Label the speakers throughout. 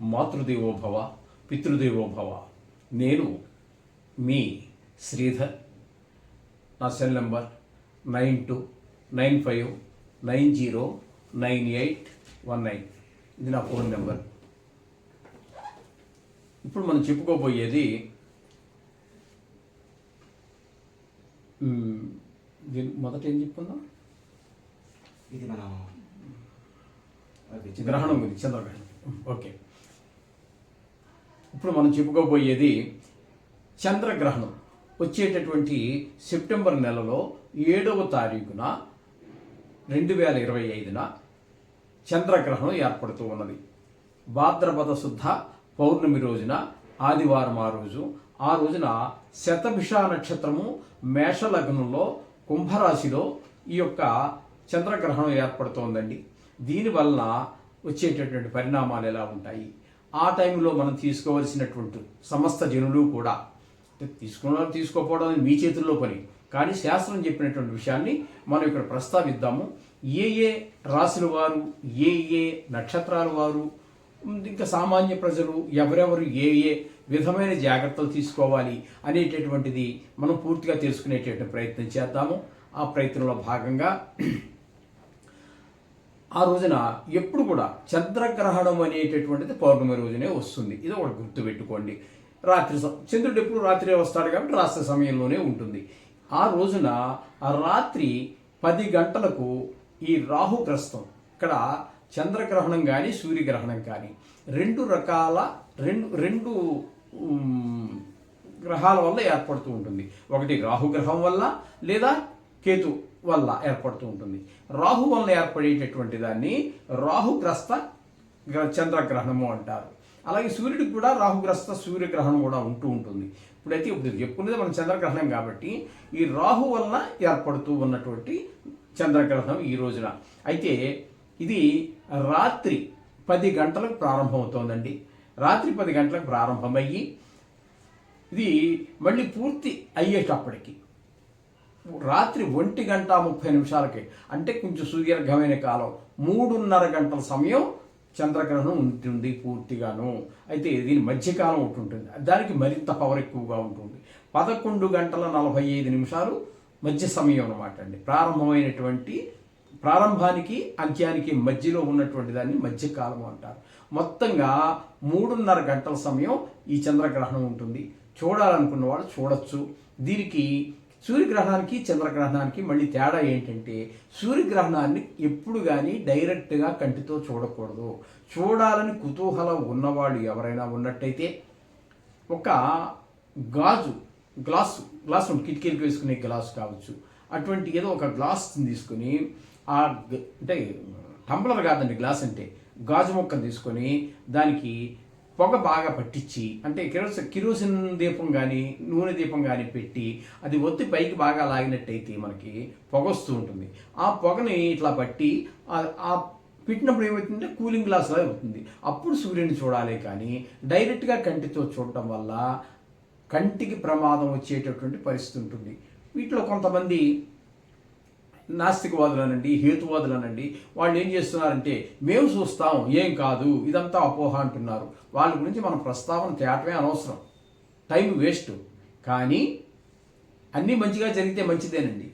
Speaker 1: మాతృదేవోభవ పితృదేవోభవ. నేను మీ శ్రీధర్ నా cell number nine two nine five nine zero nine eight one nine. ఇది నా ఫోన్ నెంబర్. ఇప్పుడు మనం చెప్పుకోబోయేది దీని మొదట ఏం చెప్పుకుందాం?
Speaker 2: ఇది మన
Speaker 1: గ్రహణం గురించి చంద్రగ్రహణం. ఓకే. ఇప్పుడు మనం చెప్పుకోబోయేది చంద్రగ్రహణం. వచ్చేటటువంటి సెప్టెంబర్ నెలలో ఏడవ తారీఖున రెండు వేల ఇరవై ఐదున చంద్రగ్రహణం ఏర్పడుతూ ఉన్నది. భాద్రపద శుద్ధ పౌర్ణమి రోజున ఆదివారం ఆ రోజు ఆ రోజున శతభిష నక్షత్రము మేషలగ్నంలో కుంభరాశిలో ఈ యొక్క చంద్రగ్రహణం ఏర్పడుతోందండి. దీనివలన వచ్చేటటువంటి పరిణామాలు ఎలా ఉంటాయి? ఆ టైంలో మనం తీసుకోవలసినటువంటి సమస్త జనులు కూడా తీసుకున్న తీసుకోకపోవడం మీ చేతుల్లో పని. కానీ శాస్త్రం చెప్పినటువంటి విషయాన్ని మనం ఇక్కడ ప్రస్తావిద్దాము. ఏ ఏ రాశుల వారు ఏ ఏ నక్షత్రాల వారు ఇంకా సామాన్య ప్రజలు ఎవరెవరు ఏ ఏ విధమైన జాగ్రత్తలు తీసుకోవాలి అనేటటువంటిది మనం పూర్తిగా తెలుసుకునేటటువంటి ప్రయత్నం చేద్దాము. ఆ ప్రయత్నంలో భాగంగా ఆ రోజున ఎప్పుడు కూడా చంద్రగ్రహణం అనేటటువంటిది పౌర్ణమి రోజునే వస్తుంది. ఇది ఒకటి గుర్తుపెట్టుకోండి. రాత్రి చంద్రుడు ఎప్పుడు రాత్రి వస్తాడు కాబట్టి రాత్రి సమయంలోనే ఉంటుంది. ఆ రోజున ఆ రాత్రి పది గంటలకు ఈ రాహుగ్రస్తం ఇక్కడ చంద్రగ్రహణం కానీ సూర్యగ్రహణం కానీ రెండు రకాల రెండు రెండు గ్రహాల వల్ల ఏర్పడుతూ ఉంటుంది. ఒకటి రాహుగ్రహం వల్ల లేదా కేతు వల్ల ఏర్పడుతూ ఉంటుంది. రాహు వల్ల ఏర్పడేటటువంటి దాన్ని రాహుగ్రస్త చంద్రగ్రహణము అంటారు. అలాగే సూర్యుడికి కూడా రాహుగ్రస్త సూర్యగ్రహణం కూడా ఉంటూ ఉంటుంది. ఇప్పుడైతే ఇప్పుడు చెప్పుకునేది మనం చంద్రగ్రహణం కాబట్టి ఈ రాహు వలన ఏర్పడుతూ ఉన్నటువంటి చంద్రగ్రహణం ఈ రోజున. అయితే ఇది రాత్రి పది గంటలకు ప్రారంభమవుతోందండి. రాత్రి పది గంటలకు ప్రారంభమయ్యి ఇది మళ్ళీ పూర్తి అయ్యేటప్పటికి రాత్రి ఒంటి గంట ముప్పై నిమిషాలకి అంటే కొంచెం సుదీర్ఘమైన కాలం మూడున్నర గంటల సమయం చంద్రగ్రహణం ఉంటుంది పూర్తిగాను. అయితే దీని మధ్యకాలం ఒకటి ఉంటుంది. దానికి మరింత పవర్ ఎక్కువగా ఉంటుంది. పదకొండు గంటల నలభై ఐదు నిమిషాలు మధ్య సమయం అన్నమాట అండి. ప్రారంభమైనటువంటి ప్రారంభానికి అంత్యానికి మధ్యలో ఉన్నటువంటి దాన్ని మధ్యకాలం అంటారు. మొత్తంగా మూడున్నర గంటల సమయం ఈ చంద్రగ్రహణం ఉంటుంది. చూడాలనుకున్న వాళ్ళు చూడొచ్చు. దీనికి సూర్యగ్రహణానికి చంద్రగ్రహణానికి మళ్ళీ తేడా ఏంటంటే సూర్యగ్రహణాన్ని ఎప్పుడు కానీ డైరెక్ట్గా కంటితో చూడకూడదు. చూడాలని కుతూహలం ఉన్నవాళ్ళు ఎవరైనా ఉన్నట్టయితే ఒక గాజు గ్లాసు గ్లాస్ ఉంటుంది కిటికీలకు వేసుకునే గ్లాస్ కావచ్చు. అటువంటి ఏదో ఒక గ్లాస్ తీసుకుని ఆ అంటే టంబ్లర్ కాదండి గ్లాస్ అంటే గాజు మొక్కను తీసుకొని దానికి పొగ బాగా పట్టించి అంటే కిరోసి కిరోసిన్ దీపం కానీ నూనె దీపం కానీ పెట్టి అది ఒత్తి పైకి బాగా లాగినట్టయితే మనకి పొగ వస్తూ ఉంటుంది. ఆ పొగని ఇట్లా పట్టి ఆ- ఆ పెట్టినప్పుడు ఏమవుతుందంటే కూలింగ్ గ్లాస్ లాగా అవుతుంది. అప్పుడు సూర్యుని చూడాలి కానీ డైరెక్ట్గా కంటితో చూడటం వల్ల కంటికి ప్రమాదం వచ్చేటటువంటి పరిస్థితి ఉంటుంది. వీటిలో కొంతమంది నాస్తికవాదులు అనండి హేతువాదులు అనండి వాళ్ళు ఏం చేస్తున్నారంటే మేము చూస్తాం ఏం కాదు ఇదంతా అపోహ అంటున్నారు. వాళ్ళ గురించి మనం ప్రస్తావన తేటమే అనవసరం. Time waste. కానీ అన్నీ మంచిగా జరిగితే మంచిదేనండి.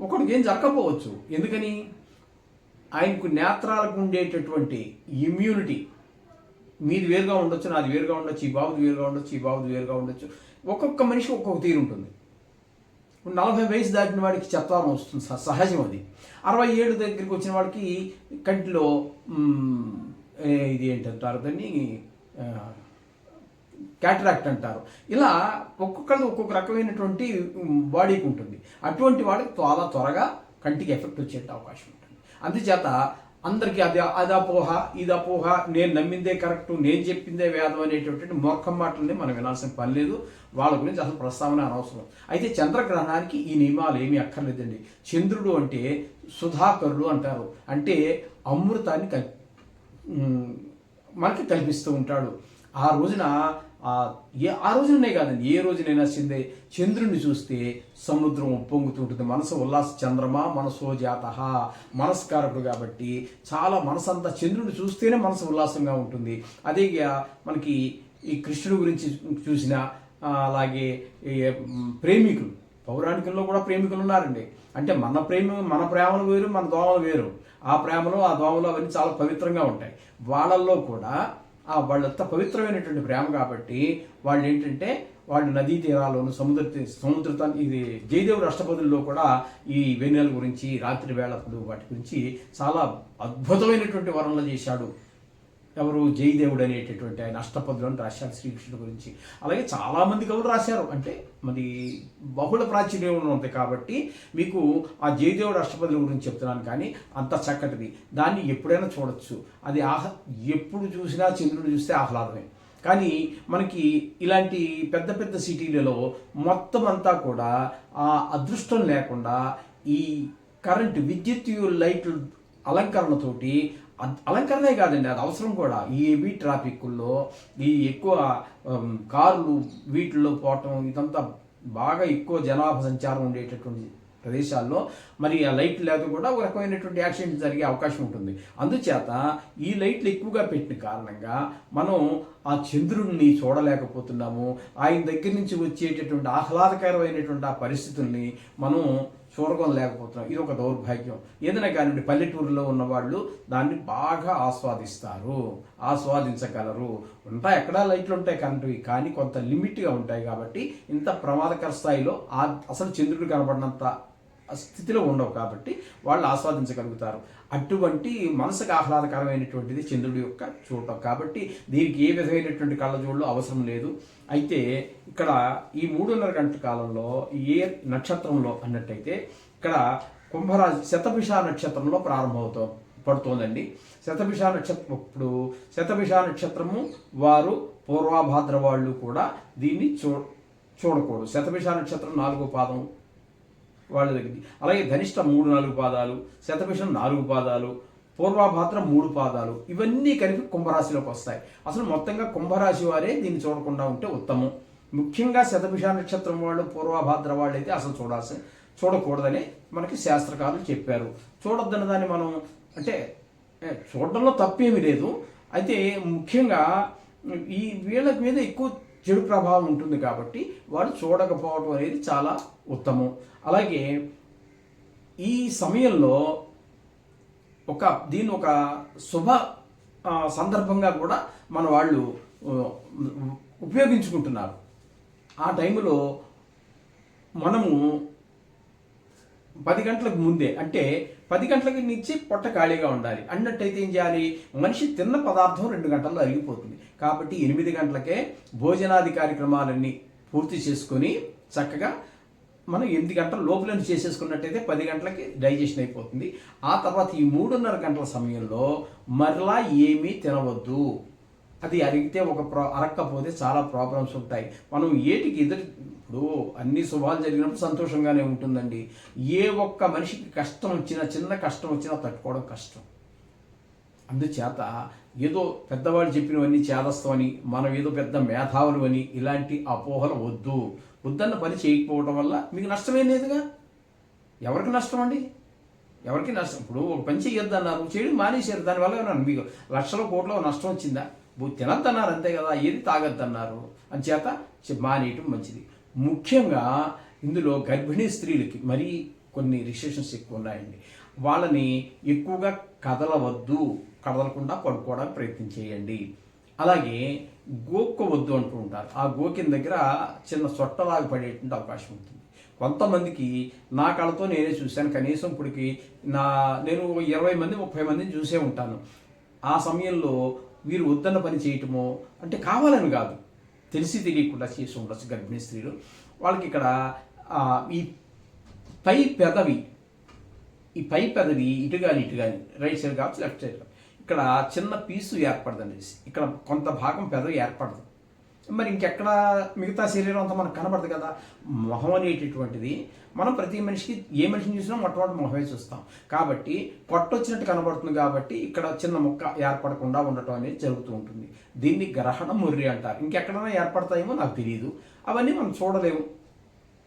Speaker 1: ఒకడికి ఏం జరగకపోవచ్చు. ఎందుకని? ఆయనకు నేత్రాలకు ఉండేటటువంటి ఇమ్యూనిటీ మీది వేరుగా ఉండొచ్చు నాది వేరుగా ఉండొచ్చు ఈ బాబుది వేరుగా ఉండొచ్చు ఈ బాబుది వేరుగా ఉండొచ్చు. ఒక్కొక్క మనిషి ఒక్కొక్క తీరు ఉంటుంది. నలభై వయసు దాటిన వాడికి చత్వారం వస్తుంది స- సహజం అది. అరవై ఏడు దగ్గరికి వచ్చిన వాడికి కంటిలో ఇది ఏంటంటారు దాన్ని? క్యాటరాక్ట్ అంటారు. ఇలా ఒక్కొక్కరిది ఒక్కొక్క రకమైనటువంటి బాడీకి ఉంటుంది. అటువంటి వాళ్ళకి చాలా త్వరగా కంటికి ఎఫెక్ట్ వచ్చే అవకాశం ఉంటుంది. అందుచేత అందరికీ అది అది అపోహ ఇది అపోహ నేను నమ్మిందే కరెక్ట్ నేను చెప్పిందే వేదం అనేటటువంటి మూర్ఖం మాటల్ని మనం వినాల్సిన పని లేదు. వాళ్ళ గురించి అసలు ప్రస్తావన అనవసరం. అయితే చంద్రగ్రహణానికి ఈ నియమాలు ఏమీ అక్కర్లేదండి. చంద్రుడు అంటే సుధాకరుడు అంటారు. అంటే అమృతాన్ని కల్ మనకి కల్పిస్తూ ఉంటాడు. ఆ రోజున ఏ ఆ రోజునే కాదండి ఏ రోజునైనా చిందే చంద్రుడిని చూస్తే సముద్రం ఉప్పొంగుతుంటుంది మనసు ఉల్లాస చంద్రమా మనసో జాత మనస్కారకుడు కాబట్టి చాలా మనసంతా చంద్రుడిని చూస్తేనే మనసు ఉల్లాసంగా ఉంటుంది. అదే మనకి ఈ కృష్ణుడి గురించి చూసిన అలాగే ఈ ప్రేమికులు పౌరాణికంలో కూడా ప్రేమికులు ఉన్నారండి. అంటే మన ప్రేమ మన ప్రేమలు వేరు మన దోమలు వేరు. ఆ ప్రేమలు ఆ దోమలు అవన్నీ చాలా పవిత్రంగా ఉంటాయి. వాళ్ళల్లో కూడా వాళ్ళంతా పవిత్రమైనటువంటి ప్రేమ కాబట్టి వాళ్ళు ఏంటంటే వాళ్ళు నదీ తీరాల్లోనూ సముద్ర సముద్రత సముద్ర ఇది జయదేవుడు అష్టపదుల్లో కూడా ఈ వెన్నెల గురించి రాత్రి వేళప్పుడు వాటి గురించి చాలా అద్భుతమైనటువంటి వర్ణన చేశాడు. ఎవరు జయదేవుడు అనేటటువంటి ఆయన అష్టపదులు అని రాశారు శ్రీకృష్ణుడు గురించి. అలాగే చాలామంది కవులు రాశారు? అంటే మరి బహుళ ప్రాచుర్యం ఉంది కాబట్టి మీకు ఆ జయదేవుడు అష్టపదుల గురించి చెప్తున్నాను కానీ అంత చక్కటిది. దాన్ని ఎప్పుడైనా చూడొచ్చు. అది ఆహ్ ఎప్పుడు చూసినా చంద్రుడు చూస్తే ఆహ్లాదమే. కానీ మనకి ఇలాంటి పెద్ద పెద్ద సిటీలలో మొత్తం అంతా కూడా ఆ అదృష్టం లేకుండా ఈ కరెంటు విద్యుత్ లైట్లు అలంకరణతోటి అలంకరణే కాదండి అది అవసరం కూడా. ఈ హెవీ ట్రాఫిక్లో ఈ ఎక్కువ కార్లు వీటిల్లో పోవటం ఇదంతా బాగా ఎక్కువ జనాభా సంచారం ఉండేటటువంటి ప్రదేశాల్లో మరి ఆ లైట్ లేక కూడా ఒక రకమైనటువంటి యాక్సిడెంట్ జరిగే అవకాశం ఉంటుంది. అందుచేత ఈ లైట్లు ఎక్కువగా పెట్టిన కారణంగా మనం ఆ చంద్రుడిని చూడలేకపోతున్నాము. ఆయన దగ్గర నుంచి వచ్చేటటువంటి ఆహ్లాదకరమైనటువంటి ఆ పరిస్థితుల్ని మనం చూడగొనలేకపోతున్నాం ఇది ఒక దౌర్భాగ్యం. ఏదైనా కానివ్వండి పల్లెటూరులో ఉన్న వాళ్ళు దాన్ని బాగా ఆస్వాదిస్తారు ఆస్వాదించగలరు. ఉంటాయి ఎక్కడా లైట్లు ఉంటాయి కరెంటువి కానీ కొంత లిమిట్గా ఉంటాయి కాబట్టి ఇంత ప్రమాదకర స్థాయిలో అసలు చంద్రుడు కనబడినంత స్థితిలో ఉండవు కాబట్టి వాళ్ళు ఆస్వాదించగలుగుతారు. అటువంటి మనసుకు ఆహ్లాదకరమైనటువంటిది చంద్రుడి యొక్క చూడటం. కాబట్టి దీనికి ఏ విధమైనటువంటి కళ్ళజోళ్ళు అవసరం లేదు. అయితే ఇక్కడ ఈ మూడున్నర గంటల కాలంలో ఏ నక్షత్రంలో అన్నట్టయితే ఇక్కడ కుంభరాజు శతభిష నక్షత్రంలో ప్రారంభమవుతాం పడుతోందండి. శతభిష నక్షత్రం ఇప్పుడు శతభిష నక్షత్రము వారు పూర్వాభాద్ర వాళ్ళు కూడా దీన్ని చూ చూడకూడదు. శతభిష నక్షత్రం నాలుగో పాదం వాళ్ళ దగ్గరికి. అలాగే ధనిష్ట మూడు నాలుగు పాదాలు శతభిషం నాలుగు పాదాలు పూర్వాభాద్ర మూడు పాదాలు ఇవన్నీ కలిపి కుంభరాశిలోకి వస్తాయి. అసలు మొత్తంగా కుంభరాశి వారే దీన్ని చూడకుండా ఉంటే ఉత్తమం. ముఖ్యంగా శతభిష నక్షత్రం వాళ్ళు పూర్వాభాద్ర వాళ్ళు అయితే అసలు చూడాల్సి చూడకూడదని మనకి శాస్త్రకారులు చెప్పారు. చూడొద్దన్న దాన్ని మనం అంటే చూడడంలో తప్పేమీ లేదు. అయితే ముఖ్యంగా ఈ వీళ్ళ మీద ఎక్కువ చెడు ప్రభావం ఉంటుంది కాబట్టి వారు చూడకపోవడం అనేది చాలా ఉత్తమం. అలాగే ఈ సమయంలో ఒక దీని ఒక శుభ సందర్భంగా కూడా మన వాళ్ళు ఉపయోగించుకుంటున్నారు. ఆ టైంలో మనము పది గంటలకు ముందే అంటే పది గంటలకి నుంచి పొట్ట ఖాళీగా ఉండాలి. అన్నట్టయితే ఏం చేయాలి? మనిషి తిన్న పదార్థం రెండు గంటల్లో అరిగిపోతుంది. కాబట్టి ఎనిమిది గంటలకే భోజనాది కార్యక్రమాలన్నీ పూర్తి చేసుకొని చక్కగా మనం ఎనిమిది గంటల లోపలని చేసేసుకున్నట్టయితే పది గంటలకి డైజెషన్ అయిపోతుంది. ఆ తర్వాత ఈ మూడున్నర గంటల సమయంలో మరలా ఏమీ తినవద్దు. అది అరిగితే ఒక ప్రా అరక్కపోతే చాలా ప్రాబ్లమ్స్ ఉంటాయి. మనం ఏటికి ఎదురు ఇప్పుడు అన్ని శుభాలు జరిగినప్పుడు సంతోషంగానే ఉంటుందండి. ఏ ఒక్క మనిషికి కష్టం వచ్చినా చిన్న కష్టం వచ్చినా తట్టుకోవడం కష్టం. అందుచేత ఏదో పెద్దవాళ్ళు చెప్పినవన్నీ చేదస్తామని మనం ఏదో పెద్ద మేధావులు అని ఇలాంటి అపోహలు వద్దు. వద్దన్న పని చేయకపోవడం వల్ల మీకు నష్టమేం లేదుగా? ఎవరికి నష్టం అండి ఎవరికి నష్టం? ఇప్పుడు ఒక పని చేయొద్దు అన్నారు చేయడం మానేశారు. దానివల్ల ఏమన్నా మీకు లక్షల కోట్ల నష్టం వచ్చిందా? తినద్దన్నారు అంతే కదా ఏది తాగద్దన్నారు. అని చేత మానేయటం మంచిది. ముఖ్యంగా ఇందులో గర్భిణీ స్త్రీలకి మరీ కొన్ని రిస్ట్రిక్షన్స్ ఎక్కువ ఉన్నాయండి. వాళ్ళని ఎక్కువగా కదలవద్దు. కదలకుండా పడుకోవడానికి ప్రయత్నం చేయండి. అలాగే గోక్కోవద్దు అంటూ ఉంటారు. ఆ గోకిన దగ్గర చిన్న సొట్టలాగా పడేటువంటి అవకాశం ఉంటుంది. కొంతమందికి నా కళతో నేనే చూశాను. కనీసం ఇప్పటికి నా నేను ఇరవై మంది ముప్పై మందిని చూసే ఉంటాను. ఆ సమయంలో వీరు వద్దన్న పని చేయటమో అంటే కావాలని కాదు. తెలిసి తెలియకుండా చేసి ఉండొచ్చు గర్భిణీ స్త్రీలు. వాళ్ళకి ఇక్కడ ఈ పై పెదవి ఈ పై పెదవి ఇటు కానీ ఇటు కానీ రైట్ సైడ్ కావచ్చు లెఫ్ట్ సైడ్ కావచ్చు. ఇక్కడ చిన్న పీసు ఏర్పడదండి. ఇక్కడ కొంత భాగం పెదవి ఏర్పడదు. మరి ఇంకెక్కడ మిగతా శరీరం అంతా మనకు కనబడదు కదా? మొహం అనేటటువంటిది మనం ప్రతి మనిషికి ఏ మనిషిని చూసినా మొట్టమొదటి మొహమే చూస్తాం. కాబట్టి పొట్టొచ్చినట్టు కనబడుతుంది కాబట్టి ఇక్కడ చిన్న ముక్క ఏర్పడకుండా ఉండటం అనేది జరుగుతూ ఉంటుంది. దీన్ని గ్రహణ ముర్రి అంటారు. ఇంకెక్కడైనా ఏర్పడతాయేమో నాకు తెలియదు అవన్నీ మనం చూడలేము.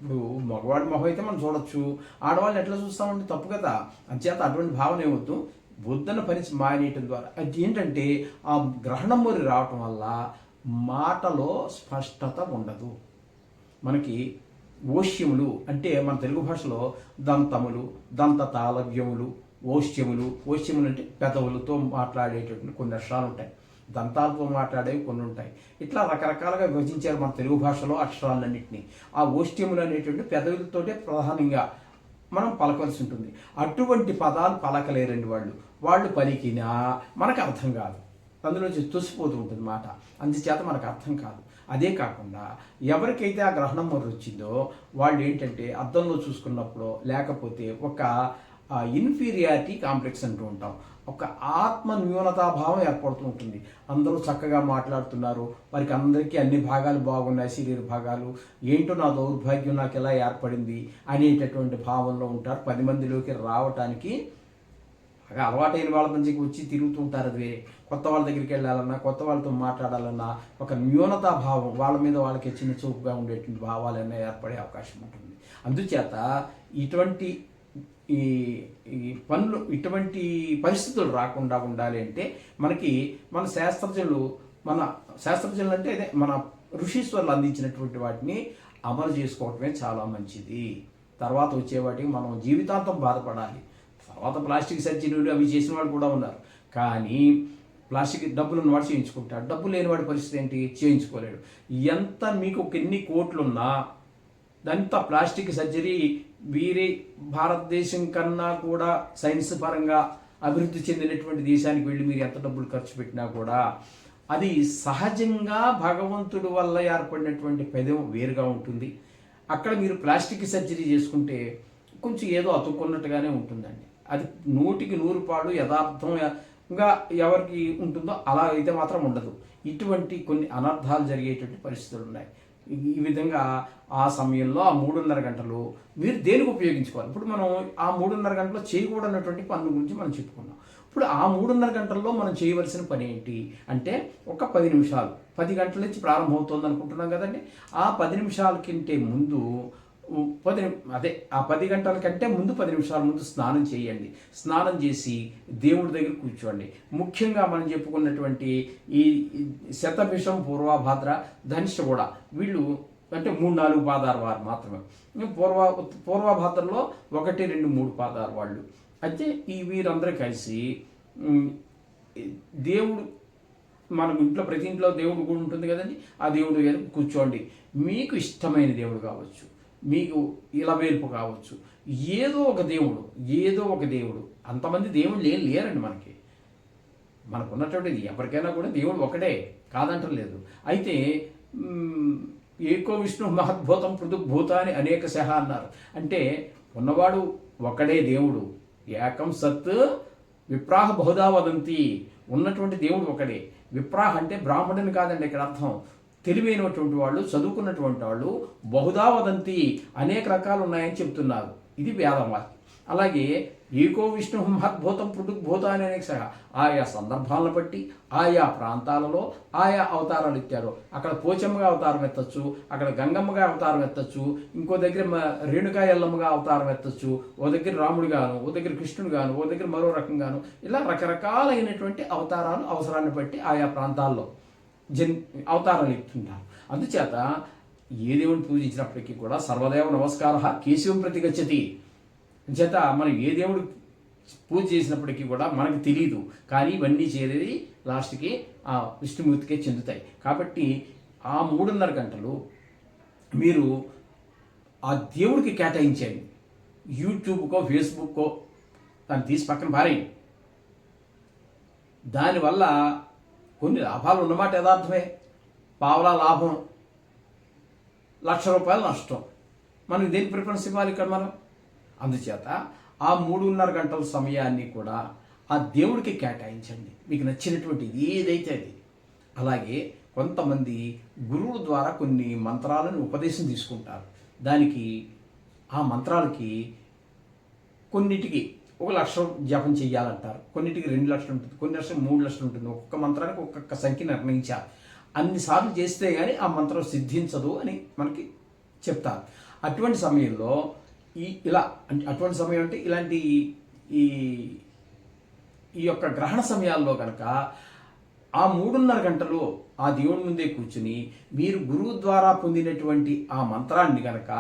Speaker 1: ఇప్పుడు మగవాడి మొహం అయితే మనం చూడొచ్చు. ఆడవాళ్ళని ఎట్లా చూస్తామంటే తప్పు కదా. అంచేత అటువంటి భావన ఏమొద్దు. బుద్ధన పని మానేయటం ద్వారా. అది ఏంటంటే ఆ గ్రహణం మురి రావటం వల్ల మాటలో స్పష్టత ఉండదు. మనకి ఓష్యములు అంటే మన తెలుగు భాషలో దంతములు దంత తాళవ్యములు ఓష్యములు ఓష్యములు అంటే పెదవులతో మాట్లాడేటటువంటి కొన్ని అక్షరాలు ఉంటాయి. దంతాలతో మాట్లాడేవి కొన్ని ఉంటాయి. ఇట్లా రకరకాలుగా విభజించారు మన తెలుగు భాషలో అక్షరాలన్నింటినీ. ఆ ఓష్యములు అనేటువంటి పెదవులతోటే ప్రధానంగా మనం పలకవలసి ఉంటుంది. అటువంటి పదాలు పలకలేరండి వాళ్ళు. వాళ్ళు పలికినా మనకు అర్థం కాదు. అందులోంచి తుసిపోతూ ఉంటుంది మాట. అందుచేత మనకు అర్థం కాదు. అదే కాకుండా ఎవరికైతే ఆ గ్రహణం మొదలు వచ్చిందో వాళ్ళు ఏంటంటే అద్దంలో చూసుకున్నప్పుడు లేకపోతే ఒక ఇన్ఫీరియారిటీ కాంప్లెక్స్ అంటూ ఉంటాం. ఒక ఆత్మ న్యూనతాభావం ఏర్పడుతూ ఉంటుంది. అందరూ చక్కగా మాట్లాడుతున్నారు. వారికి అందరికీ అన్ని భాగాలు బాగున్నాయి శరీర భాగాలు. ఏంటో నా దౌర్భాగ్యం నాకు ఎలా ఏర్పడింది అనేటటువంటి భావంలో ఉంటారు. పది మందిలోకి రావటానికి బాగా అలవాటైన వాళ్ళ మంచికి వచ్చి తిరుగుతూ ఉంటారు అది వేరే. కొత్త వాళ్ళ దగ్గరికి వెళ్ళాలన్నా కొత్త వాళ్ళతో మాట్లాడాలన్నా ఒక న్యూనతా భావం వాళ్ళ మీద వాళ్ళకి చిన్న చూపుగా ఉండేటువంటి భావాలన్నా ఏర్పడే అవకాశం ఉంటుంది. అందుచేత ఇటువంటి ఈ ఈ పనులు ఇటువంటి పరిస్థితులు రాకుండా ఉండాలి అంటే మనకి మన శాస్త్రజ్ఞులు మన శాస్త్రజ్ఞులు అంటే అదే మన ఋషీశ్వరులు అందించినటువంటి వాటిని అమలు చేసుకోవటమే చాలా మంచిది. తర్వాత వచ్చే వాటికి మనం జీవితాంతం బాధపడాలి. తర్వాత ప్లాస్టిక్ సర్జరీలు అవి చేసిన వాళ్ళు కూడా ఉన్నారు. కానీ ప్లాస్టిక్ డబ్బులు వాడు చేయించుకుంటాడు. డబ్బు లేనివాడి పరిస్థితి ఏంటి? చేయించుకోలేడు. ఎంత మీకు ఎన్ని కోట్లున్నా ఇదంతా ప్లాస్టిక్ సర్జరీ వీరే భారతదేశం కన్నా కూడా సైన్స్ పరంగా అభివృద్ధి చెందినటువంటి దేశానికి వెళ్ళి మీరు ఎంత డబ్బులు ఖర్చు పెట్టినా కూడా అది సహజంగా భగవంతుడి వల్ల ఏర్పడినటువంటి పెదం వేరుగా ఉంటుంది. అక్కడ మీరు ప్లాస్టిక్ సర్జరీ చేసుకుంటే కొంచెం ఏదో అతుక్కున్నట్టుగానే ఉంటుందండి. అది నూటికి నూరు పాడు యథార్థంగా ఎవరికి ఉంటుందో అలా అయితే మాత్రం ఉండదు. ఇటువంటి కొన్ని అనర్థాలు జరిగేటువంటి పరిస్థితులు ఉన్నాయి. ఈ- విధంగా ఆ సమయంలో ఆ మూడున్నర గంటలు మీరు దేనికి ఉపయోగించుకోవాలి? ఇప్పుడు మనం ఆ మూడున్నర గంటలో చేయకూడనటువంటి పనుల గురించి మనం చెప్పుకున్నాం. ఇప్పుడు ఆ మూడున్నర గంటల్లో మనం చేయవలసిన పని ఏంటి అంటే ఒక పది నిమిషాలు. పది గంటల నుంచి ప్రారంభమవుతుంది అనుకుంటున్నాం కదండి. ఆ పది నిమిషాల కంటే ముందు పది అదే ఆ పది గంటల కంటే ముందు పది నిమిషాల ముందు స్నానం చేయండి. స్నానం చేసి దేవుడి దగ్గర కూర్చోండి. ముఖ్యంగా మనం చెప్పుకున్నటువంటి ఈ శతభిషం పూర్వభాద్ర ధనిష్ట కూడా వీళ్ళు అంటే మూడు నాలుగు పాదాలు వారు మాత్రమే. పూర్వ పూర్వభాద్రలో ఒకటి రెండు మూడు పాదాలు వాళ్ళు. అయితే ఈ వీరందరూ కలిసి దేవుడు మనకు ఇంట్లో ప్రతి ఇంట్లో దేవుడు కూడా ఉంటుంది కదండి. ఆ దేవుడు దగ్గర కూర్చోండి. మీకు ఇష్టమైన దేవుడు కావచ్చు. మీకు ఇలవేల్పు కావచ్చు. ఏదో ఒక దేవుడు ఏదో ఒక దేవుడు అంతమంది దేవుళ్ళు ఏం లేరండి మనకి. మనకున్నటువంటిది ఎవరికైనా కూడా దేవుడు ఒకడే కాదంటలేదు అయితే ఏకో విష్ణు మహద్భూతం పృథుభూత అని అనేక శహ అన్నారు. అంటే ఉన్నవాడు ఒకడే దేవుడు. ఏకం సత్ విప్రాహ బహుదా వదంతి. ఉన్నటువంటి దేవుడు ఒకడే. విప్రాహ అంటే బ్రాహ్మణుని కాదండి ఇక్కడ అర్థం. తెలివైనటువంటి వాళ్ళు చదువుకున్నటువంటి వాళ్ళు బహుదా వదంతి అనేక రకాలు ఉన్నాయని చెప్తున్నారు. ఇది వేదం వాక్యం. అలాగే ఏకో విష్ణు మహద్భూతం పృథుగ్భూత అని అనేక ఆయా సందర్భాలను బట్టి ఆయా ప్రాంతాలలో ఆయా అవతారాలు ఇచ్చారు. అక్కడ పోచమ్మగా అవతారం ఎత్తచ్చు అక్కడ గంగమ్మగా అవతారం ఎత్తచ్చు ఇంకో దగ్గర మ- రేణుకా ఎల్లమ్మగా అవతారం ఎత్తచ్చు ఓ దగ్గర రాముడు గాను ఓ దగ్గర కృష్ణుడు గాను ఓ దగ్గర మరో రకంగాను ఇలా రకరకాలైనటువంటి అవతారాలు అవసరాన్ని బట్టి ఆయా ప్రాంతాల్లో. జన్ అవతారాలు ఇస్తుంటారు అందుచేత ఏ దేవుని పూజించినప్పటికీ కూడా సర్వదేవ నమస్కార కేశవం ప్రతి గచ్చతి. చేత మనం ఏ దేవుడు పూజ చేసినప్పటికీ కూడా మనకు తెలియదు కానీ ఇవన్నీ చేరేది లాస్ట్కి ఆ విష్ణుమూర్తికే చెందుతాయి. కాబట్టి ఆ మూడున్నర గంటలు మీరు ఆ దేవుడికి కేటాయించండి యూట్యూబ్కో ఫేస్బుక్కో దాన్ని తీసి పక్కన పారేయండి. దానివల్ల కొన్ని లాభాలు ఉన్నమాట యథార్థమే. పావలా లాభం లక్ష రూపాయలు నష్టం. మనకి దేని ప్రిఫరెన్స్ ఇవ్వాలి ఇక్కడ మనం? అందుచేత ఆ మూడున్నర గంటల సమయాన్ని కూడా ఆ దేవుడికి కేటాయించండి. మీకు నచ్చినటువంటిది ఏదైతే అది. అలాగే కొంతమంది గురువుల ద్వారా కొన్ని మంత్రాలను ఉపదేశం తీసుకుంటారు. దానికి ఆ మంత్రాలకి కొన్నిటికి ఒక లక్షం జపం చేయాలంటారు కొన్నిటికి రెండు లక్షలు ఉంటుంది కొన్ని లక్షలు మూడు లక్షలు ఉంటుంది. ఒక్కొక్క మంత్రానికి ఒక్కొక్క సంఖ్య నిర్ణయించాలి. అన్నిసార్లు చేస్తే కానీ ఆ మంత్రం సిద్ధించదు అని మనకి చెప్తారు. అటువంటి సమయంలో ఈ ఇలా అంటే అటువంటి సమయం అంటే ఇలాంటి ఈ ఈ యొక్క గ్రహణ సమయాల్లో కనుక ఆ మూడున్నర గంటలు ఆ దేవుని ముందే కూర్చుని మీరు గురువు ద్వారా పొందినటువంటి ఆ మంత్రాన్ని కనుక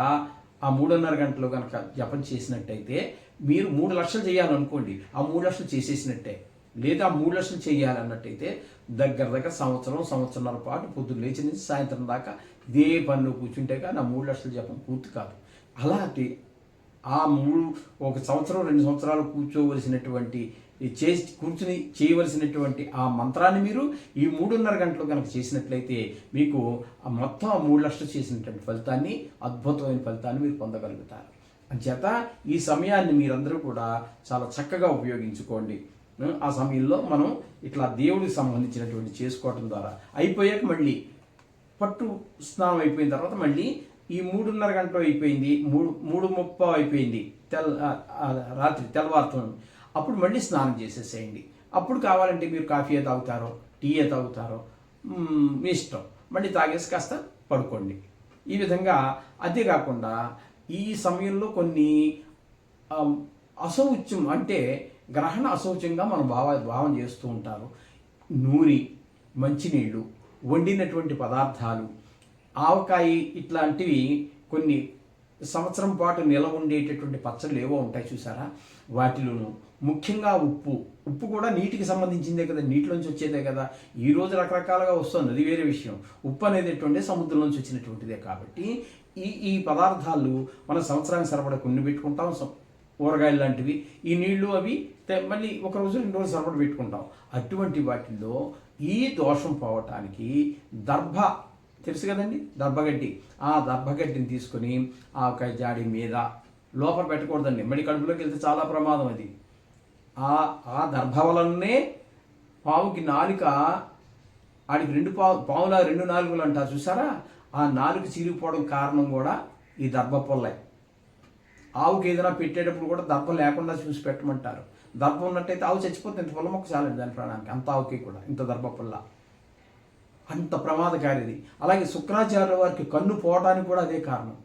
Speaker 1: ఆ మూడున్నర గంటలు కనుక జపం చేసినట్టయితే మీరు మూడు లక్షలు చేయాలనుకోండి ఆ మూడు లక్షలు చేసేసినట్టే. లేదా మూడు లక్షలు చేయాలన్నట్టయితే దగ్గర దగ్గర సంవత్సరం సంవత్సరాల పాటు పొద్దున్న లేచి నుంచి సాయంత్రం దాకా ఇదే పనిలో కూర్చుంటే కానీ ఆ మూడు లక్షలు జపం పూర్తి కాదు. అలాంటి ఆ మూడు ఒక సంవత్సరం రెండు సంవత్సరాలు కూర్చోవలసినటువంటి చే చేసి కూర్చుని చేయవలసినటువంటి ఆ మంత్రాన్ని మీరు ఈ మూడున్నర గంటలు కనుక చేసినట్లయితే మీకు మొత్తం ఆ మూడు లక్షలు చేసినటువంటి ఫలితాన్ని అద్భుతమైన ఫలితాన్ని మీరు పొందగలుగుతారు. అంచేత ఈ సమయాన్ని మీరందరూ కూడా చాలా చక్కగా ఉపయోగించుకోండి. ఆ సమయంలో మనం ఇట్లా దేవుడికి సంబంధించినటువంటి చేసుకోవటం ద్వారా అయిపోయాక మళ్ళీ పట్టు స్నానం అయిపోయిన తర్వాత మళ్ళీ ఈ మూడున్నర గంటలు అయిపోయింది మూడు మూడు ముప్ప అయిపోయింది తెల్ రాత్రి తెల్లవారుతుంది అప్పుడు మళ్ళీ స్నానం చేసేసేయండి. అప్పుడు కావాలంటే మీరు కాఫీ తాగుతారో టీ తాగుతారో మీ ఇష్టం. మళ్ళీ తాగేసి కాస్త పడుకోండి. ఈ విధంగా అదే కాకుండా ఈ సమయంలో కొన్ని అసౌచ్యం అంటే గ్రహణ అసౌచ్యంగా మనం భావ భావం చేస్తూ ఉంటారు. నూనె మంచినీళ్ళు వండినటువంటి పదార్థాలు ఆవకాయ ఇట్లాంటివి కొన్ని సంవత్సరం పాటు నిలవ ఉండేటటువంటి పచ్చళ్ళు ఏవో ఉంటాయి చూసారా? వాటిలోనూ. ముఖ్యంగా ఉప్పు. ఉప్పు కూడా నీటికి సంబంధించిందే కదా నీటిలోంచి వచ్చేదే కదా. ఈ రోజు రకరకాలుగా వస్తుంది. అది వేరే విషయం. ఉప్పు అనేది సముద్రంలోంచి వచ్చినటువంటిదే కాబట్టి ఈ ఈ పదార్థాలు మనం సంవత్సరానికి సరిపడా కొన్ని పెట్టుకుంటాం. ఊరగాయలు లాంటివి. ఈ నీళ్ళు అవి మళ్ళీ ఒక రోజు రెండు రోజులు సరిపడ పెట్టుకుంటాం. అటువంటి వాటిల్లో ఈ దోషం పోవటానికి దర్భ తెలుసు కదండి? దర్భగడ్డి. ఆ దర్భగడ్డిని తీసుకొని ఒక జాడి మీద లోపల పెట్టకూడదండి. మడి కడుపులోకి వెళ్తే చాలా ప్రమాదం అది. ఆ ఆ దర్భ వలనే పావుకి నాలుక ఆడికి రెండు పావు పావుల రెండు నాలుగులు అంటారు. చూసారా? ఆ నాలుగు చిరిగిపోవడం కారణం కూడా ఈ దర్భ పొల్లే ఆవుకి ఏదైనా పెట్టేటప్పుడు కూడా దర్భ లేకుండా చూసి పెట్టమంటారు. దర్భ ఉన్నట్టయితే ఆవు చచ్చిపోతే ఇంత పొలం ఒక చాలండి దాని ప్రాణానికి అంత ఆవుకి కూడా ఇంత దర్భ పొల్ల అంత ప్రమాదకారిది అలాగే శుక్రాచార్యుల వారికి కన్ను పోవడానికి కూడా అదే కారణం.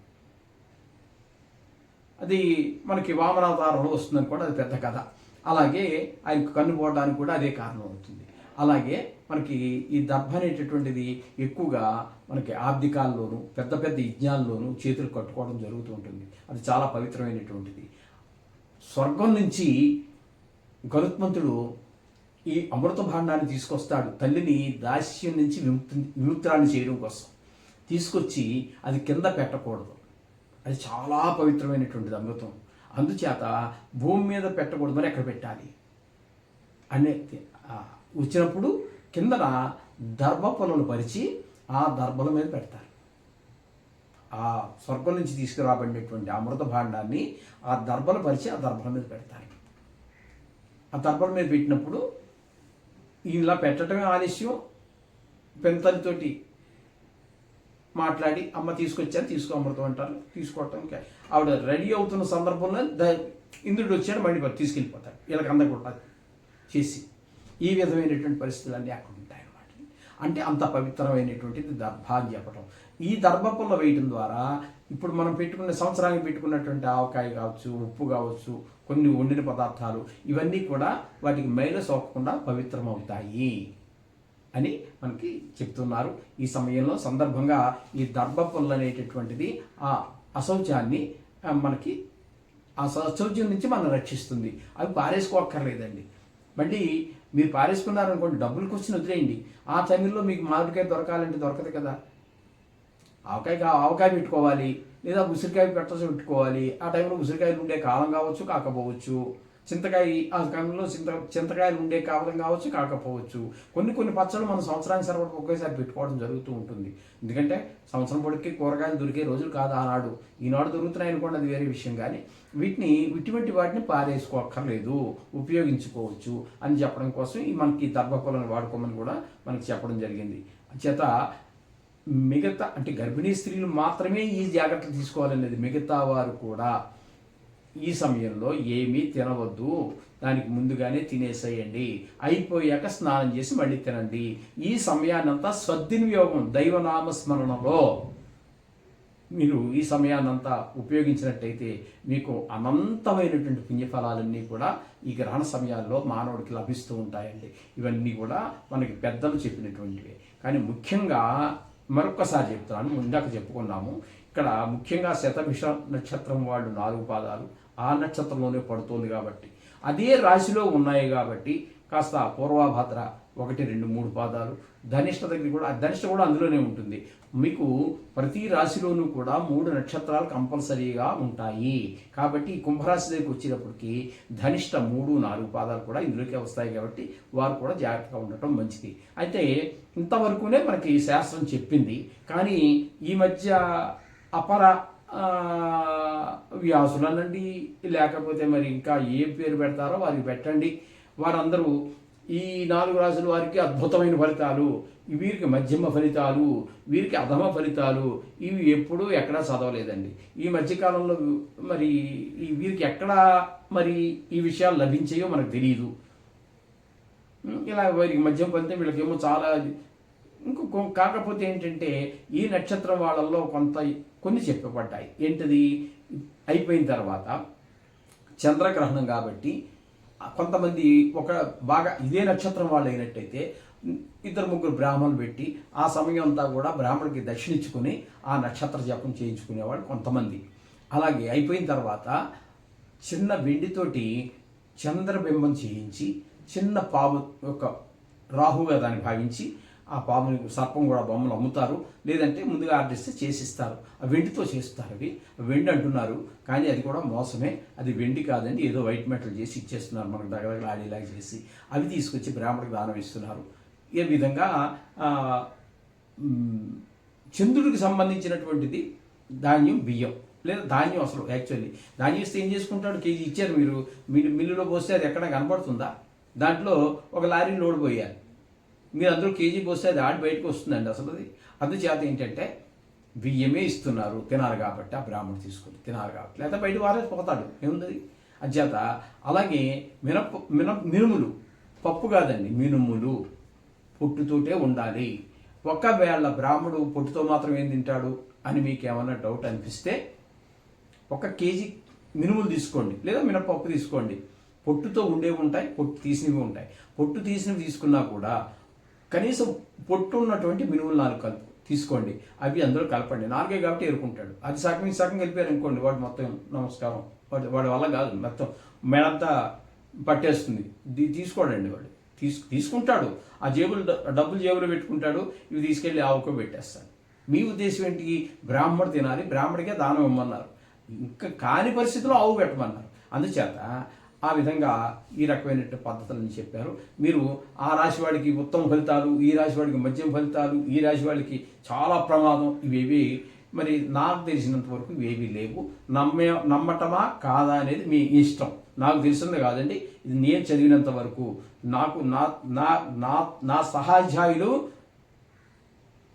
Speaker 1: అది మనకి వామనావతారంలో వస్తుందని కూడా అది పెద్ద కథ. అలాగే ఆయనకు కన్ను పోవడానికి కూడా అదే కారణం అవుతుంది. అలాగే మనకి ఈ దర్భ అనేటటువంటిది ఎక్కువగా మనకి ఆబ్దికాల్లోనూ పెద్ద పెద్ద యజ్ఞాల్లోనూ చేతులు కట్టుకోవడం జరుగుతూ ఉంటుంది. అది చాలా పవిత్రమైనటువంటిది. స్వర్గం నుంచి గరుత్మంతుడు ఈ అమృత భాండాన్ని తీసుకొస్తాడు. తల్లిని దాస్యం నుంచి విముక్తి విముక్తురాన్ని చేయడం కోసం. తీసుకొచ్చి అది కింద పెట్టకూడదు. అది చాలా పవిత్రమైనటువంటిది అమృతం. అందుచేత భూమి మీద పెట్టకూడదు. మరి ఎక్కడ పెట్టాలి? అనే వచ్చినప్పుడు కిందన దర్భ పొలలు పరిచి ఆ దర్భల మీద పెడతారు. ఆ స్వర్గం నుంచి తీసుకురాబడినటువంటి అమృత భాండాన్ని ఆ దర్భలు పరిచి ఆ దర్భల మీద పెడతారు. ఆ దర్భల మీద పెట్టినప్పుడు ఇలా పెట్టడమే ఆలస్యం. పెంతలతోటి మాట్లాడి అమ్మ తీసుకొచ్చారు తీసుకో అమృతం అంటారు. తీసుకోవటం ఆవిడ రెడీ అవుతున్న సందర్భంలో ద ఇంద్రుడు వచ్చాడు మళ్ళీ తీసుకెళ్ళిపోతాడు. వీళ్ళకి అందకుండా చేసి ఈ విధమైనటువంటి పరిస్థితులన్నీ అక్కడ ఉంటాయి అన్నమాట అంటే అంత పవిత్రమైనటువంటిది దర్భాన్ని చెప్పటం ఈ దర్భ పుల్ల వేయటం ద్వారా ఇప్పుడు మనం పెట్టుకున్న సంవత్సరానికి పెట్టుకున్నటువంటి ఆవకాయ కావచ్చు ఉప్పు కావచ్చు కొన్ని వండిన పదార్థాలు ఇవన్నీ కూడా వాటికి మైల సోకకుండా పవిత్రమవుతాయి అని మనకి చెప్తున్నారు. ఈ సమయంలో సందర్భంగా ఈ దర్భ పుల్ల అనేటటువంటిది ఆ అశౌచాన్ని మనకి ఆ అశౌచ్యం నుంచి మనం రక్షిస్తుంది. అవి పారేసుకోక్కర్లేదండి. మళ్ళీ మీరు పారేసుకున్నారనుకోండి డబ్బులు కూర్చొని వదిలేయండి. ఆ టైంలో మీకు మామిడికాయ దొరకాలంటే దొరకదు కదా. ఆవకాయ కా- ఆవకాయ పెట్టుకోవాలి లేదా ఉసిరికాయ పెట్టసి పెట్టుకోవాలి. ఆ టైంలో ఉసిరికాయలు ఉండే కాలం కావచ్చు కాకపోవచ్చు. చింతకాయ ఆ కాలంలో చింత చింతకాయలు ఉండే కావడం కావచ్చు కాకపోవచ్చు. కొన్ని కొన్ని పచ్చళ్ళు మనం సంవత్సరానికి సరిపడ ఒకేసారి పెట్టుకోవడం జరుగుతూ ఉంటుంది. ఎందుకంటే సంవత్సరం పొడికి కూరగాయలు దొరికే రోజులు కాదు ఆనాడు. ఈనాడు దొరుకుతున్నాయి అనుకోండి అది వేరే విషయం. కానీ వీటిని ఇటువంటి వాటిని పారేసుకోక్కర్లేదు. ఉపయోగించుకోవచ్చు అని చెప్పడం కోసం ఈ మనకి దర్భకులను వాడుకోమని కూడా మనకి చెప్పడం జరిగింది. చేత మిగతా అంటే గర్భిణీ స్త్రీలు మాత్రమే ఈ జాగ్రత్తలు తీసుకోవాలనేది మిగతా వారు కూడా. ఈ సమయంలో ఏమీ తినవద్దు. దానికి ముందుగానే తినేసేయండి. అయిపోయాక స్నానం చేసి మళ్ళీ తినండి. ఈ సమయాన్నంతా సద్వినియోగం దైవనామ స్మరణలో మీరు ఈ సమయాన్నంతా ఉపయోగించినట్టయితే మీకు అనంతమైనటువంటి పుణ్యఫలాలన్నీ కూడా ఈ గ్రహణ సమయాల్లో మానవుడికి లభిస్తూ ఉంటాయండి. ఇవన్నీ కూడా మనకి పెద్దలు చెప్పినటువంటివి. కానీ ముఖ్యంగా మరొకసారి చెప్తున్నాను ఇందాక చెప్పుకున్నాము ఇక్కడ ముఖ్యంగా శతభిష నక్షత్రం వాళ్ళు నాలుగు పాదాలు ఆ నక్షత్రంలోనే పడుతోంది కాబట్టి. అదే రాశిలో ఉన్నాయి కాబట్టి కాస్త పూర్వభద్ర ఒకటి రెండు మూడు పాదాలు. ధనిష్ట దగ్గర కూడా ధనిష్ట కూడా అందులోనే ఉంటుంది. మీకు ప్రతి రాశిలోనూ కూడా మూడు నక్షత్రాలు కంపల్సరీగా ఉంటాయి. కాబట్టి ఈ కుంభరాశి దగ్గరికి వచ్చేటప్పటికి ధనిష్ట మూడు నాలుగు పాదాలు కూడా ఇందులోకే వస్తాయి కాబట్టి వారు కూడా జాగ్రత్తగా ఉండటం మంచిది. అయితే ఇంతవరకునే మనకి శాస్త్రం చెప్పింది. కానీ ఈ మధ్య అపర ఆ, వ్యాసులనండి. లేకపోతే మరి ఇంకా ఏ పేరు పెడతారో వారికి పెట్టండి. వారందరూ ఈ నాలుగు రాసుల వారికి అద్భుతమైన ఫలితాలు వీరికి మధ్యమ ఫలితాలు వీరికి అధమ ఫలితాలు ఇవి ఎప్పుడూ ఎక్కడా చదవలేదండి. ఈ మధ్యకాలంలో మరి ఈ వీరికి ఎక్కడ మరి ఈ విషయాలు లభించాయో మనకు తెలియదు ఇలా వారికి మధ్యమ ఫలితం వీళ్ళకేమో చాలా ఇంకో కాకపోతే ఏంటంటే ఈ నక్షత్రం వాళ్ళల్లో కొంత కొన్ని చెప్పబడ్డాయి. ఏంటిది? అయిపోయిన తర్వాత చంద్రగ్రహణం కాబట్టి కొంతమంది ఒక బాగా ఇదే నక్షత్రం వాళ్ళు అయినట్టయితే ఇద్దరు ముగ్గురు బ్రాహ్మణులు పెట్టి ఆ సమయం అంతా కూడా బ్రాహ్మణుడికి దక్షిణించుకుని ఆ నక్షత్ర జపం చేయించుకునేవాళ్ళు కొంతమంది. అలాగే అయిపోయిన తర్వాత చిన్న వెండితోటి చంద్రబింబం చేయించి చిన్న పాము యొక్క రాహుగా దాన్ని భావించి ఆ పాముని సర్పం కూడా బొమ్మలు అమ్ముతారు. లేదంటే ముందుగా ఆర్డర్ ఇస్తే చేసిస్తారు. ఆ వెండితో చేస్తారు అవి. వెండి అంటున్నారు. కానీ అది కూడా మోసమే. అది వెండి కాదండి. ఏదో వైట్ మెటల్ చేసి ఇచ్చేస్తున్నారు. మనకు దగ్గర ఆడేలాగా చేసి. అవి తీసుకొచ్చి బ్రాహ్మణుడికి దానం ఇస్తున్నారు. ఈ విధంగా చంద్రుడికి సంబంధించినటువంటిది ధాన్యం బియ్యం. లేదా ధాన్యం అసలు యాక్చువల్లీ. ధాన్యం ఇస్తే ఏం చేసుకుంటాడు? కేజీ ఇచ్చారు మీరు. మిల్లు మిల్లులో పోస్తే అది ఎక్కడ కనపడుతుందా? దాంట్లో ఒక లారీ లోడ్ పోయారు మీరు అందరూ కేజీ పోస్తే అది ఆడి బయటకు వస్తుందండి అసలు అది. అందుచేత ఏంటంటే బియ్యమే ఇస్తున్నారు. తినాలి కాబట్టి ఆ బ్రాహ్మణుడు తీసుకుని తినాలి కాబట్టి. లేదా బయట వారే పోతాడు. ఏముంది? అంచేత అలాగే మినప మిన మినుములు. పప్పు కాదండి మినుములు పొట్టుతోటే ఉండాలి. ఒకవేళ బ్రాహ్మడు పొట్టుతో మాత్రం ఏం తింటాడు అని మీకు ఏమైనా డౌట్ అనిపిస్తే ఒక కేజీ మినుములు తీసుకోండి. లేదా మినపప్పు తీసుకోండి. పొట్టుతో ఉండేవి ఉంటాయి పొట్టు తీసినవి ఉంటాయి. పొట్టు తీసినవి తీసుకున్నా కూడా కనీసం పొట్టు ఉన్నటువంటి మినుములు నాలుగు కలుపు. తీసుకోండి. అవి అందులో కలపండి. నాలుగే కాబట్టి ఎరుకుంటాడు అది సగం ఈ సగం కలిపారు అనుకోండి వాడు మొత్తం నమస్కారం. వాడి వాడి వల్ల కాదు. మొత్తం మెడంతా పట్టేస్తుంది. తీసుకోడండి వాడు. తీసు తీసుకుంటాడు. ఆ జేబులు డబ్బులు జేబులో పెట్టుకుంటాడు. ఇవి తీసుకెళ్ళి ఆవుకో పెట్టేస్తాడు. మీ ఉద్దేశం ఏంటి? బ్రాహ్మడు తినాలి. బ్రాహ్మడికే దానం ఇమ్మన్నారు. ఇంకా కాని పరిస్థితిలో ఆవు పెట్టమన్నారు. అందుచేత ఆ విధంగా ఈ రకమైన పద్ధతులను చెప్పారు. మీరు ఆ రాశి వాడికి ఉత్తమ ఫలితాలు ఈ రాశి వాడికి మధ్యం ఫలితాలు ఈ రాశి వాడికి చాలా ప్రమాదం ఇవేవి మరి నాకు తెలిసినంత వరకు ఇవేవి లేవు. నమ్మే నమ్మటమా కాదా అనేది మీ ఇష్టం. నాకు తెలిసింది కాదండి. ఇది నేను చదివినంత వరకు నాకు నా నా నా నా సహాధ్యాయులు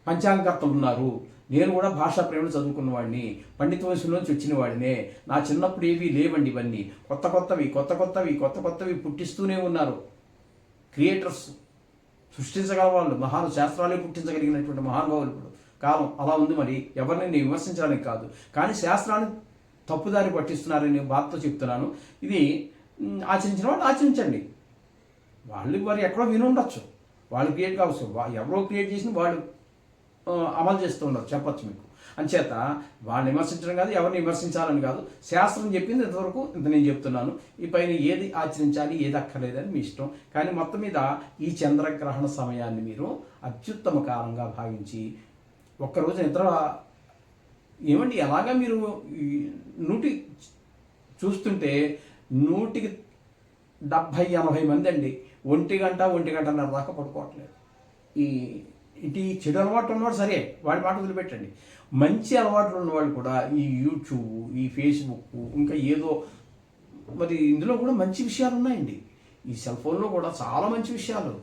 Speaker 1: పంచాంగకర్తలు ఉన్నారు. నేను కూడా భాషా ప్రేమను చదువుకున్న వాడిని పండిత వయసులోంచి వచ్చిన వాడినే. నా చిన్నప్పుడు ఏవి లేవండి ఇవన్నీ. కొత్త కొత్తవి కొత్త కొత్తవి కొత్త కొత్తవి పుట్టిస్తూనే ఉన్నారు. క్రియేటర్స్ సృష్టించగల వాళ్ళు మహాను శాస్త్రాలే పుట్టించగలిగినటువంటి మహానుభావులు ఇప్పుడు. కాలం అలా ఉంది మరి ఎవరిని నేను విమర్శించడానికి కాదు. కానీ శాస్త్రాన్ని తప్పుదారి పట్టిస్తున్నారని బాధతో చెప్తున్నాను. ఇది ఆచరించిన వాళ్ళు ఆచరించండి. వాళ్ళు వారు ఎక్కడో విని ఉండొచ్చు. వాళ్ళు క్రియేట్ కావచ్చు. వా- ఎవరో క్రియేట్ చేసిన వాళ్ళు. అమలు చేస్తూ ఉండరు చెప్పచ్చు మీకు. అంచేత వాళ్ళని విమర్శించడం కాదు ఎవరిని విమర్శించాలని కాదు. శాస్త్రం చెప్పింది ఇంతవరకు ఇంత నేను చెప్తున్నాను. ఈ పైన ఏది ఆచరించాలి ఏది అక్కర్లేదని మీ ఇష్టం. కానీ మొత్తం మీద ఈ చంద్రగ్రహణ సమయాన్ని మీరు అత్యుత్తమ కాలంగా భావించి ఒక్కరోజు నిద్ర ఏమండి ఎలాగా మీరు నూటి చూస్తుంటే నూటికి డెబ్భై ఎనభై మంది అండి. ఒంటి గంట ఒంటి గంటన్నర దాకా పడుకోవట్లేదు. ఈ ఇటు ఈ చెడు అలవాటు ఉన్నవాడు సరే వాడి మాట వదిలిపెట్టండి. మంచి అలవాట్లు ఉన్నవాళ్ళు కూడా ఈ యూట్యూబ్ ఈ ఫేస్బుక్ ఇంకా ఏదో మరి ఇందులో కూడా మంచి విషయాలు ఉన్నాయండి. ఈ సెల్ ఫోన్లో కూడా చాలా మంచి విషయాలు.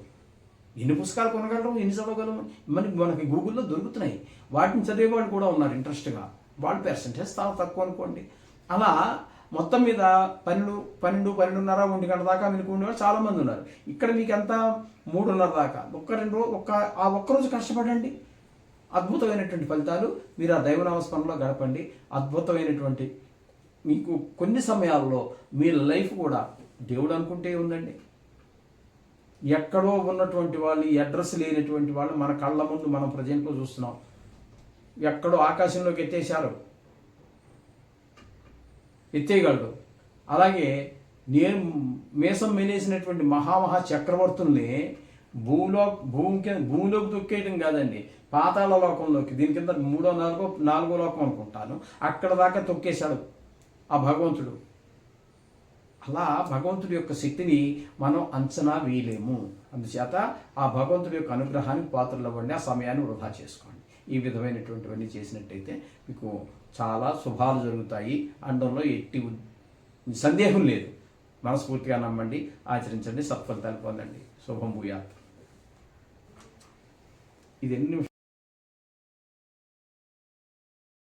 Speaker 1: ఎన్ని పుస్తకాలు కొనగలరు ఎన్ని చదవగలము మనకి మనకి గూగుల్లో దొరుకుతున్నాయి. వాటిని చదివే వాళ్ళు కూడా ఉన్నారు ఇంట్రెస్ట్గా. వాళ్ళ పర్సంటేజ్ చాలా తక్కువ అనుకోండి. అలా మొత్తం మీద పన్నెండు పన్నెండు పన్నెండున్నర ఒంటి గంట దాకా మీకు ఉండేవాళ్ళు చాలా మంది ఉన్నారు. ఇక్కడ మీకు ఎంత మూడున్నర దాకా. ఒక్క రెండు రోజు ఒక్క ఆ ఒక్కరోజు కష్టపడండి. అద్భుతమైనటువంటి ఫలితాలు మీరు ఆ దైవనామస్మరణలో గడపండి. అద్భుతమైనటువంటి మీకు కొన్ని సమయాల్లో మీ లైఫ్ కూడా దేవుడు అనుకుంటే ఉందండి. ఎక్కడో ఉన్నటువంటి వాళ్ళు ఈ అడ్రస్ లేనటువంటి వాళ్ళు మన కళ్ళ ముందు మనం ప్రజెంట్లో చూస్తున్నాం. ఎక్కడో ఆకాశంలోకి ఎత్తేశారు. ఎత్తేయగలడు అలాగే నేను మేసం మెనేసినటువంటి మహామహా చక్రవర్తుల్ని భూమిలో భూమి కింద భూమిలోకి తొక్కేయడం కాదండి. పాతాళ లోకంలోకి దీని కింద మూడో నాలుగో నాలుగో లోకం అనుకుంటాను. అక్కడ దాకా తొక్కేశాడు ఆ భగవంతుడు. అలా భగవంతుడి యొక్క శక్తిని మనం అంచనా వేయలేము. అందుచేత ఆ భగవంతుడి యొక్క అనుగ్రహానికి పాత్రలు అవ్వండి ఆ సమయాన్ని వృధా చేసుకోండి. ఈ విధమైనటువంటివన్నీ చేసినట్టయితే మీకు చాలా శుభాలు జరుగుతాయి. అండంలో ఎట్టి సందేహం లేదు. మనస్ఫూర్తిగా నమ్మండి ఆచరించండి సత్ఫలితాలు పొందండి. శుభం భూయాత్. ఇది ఎన్ని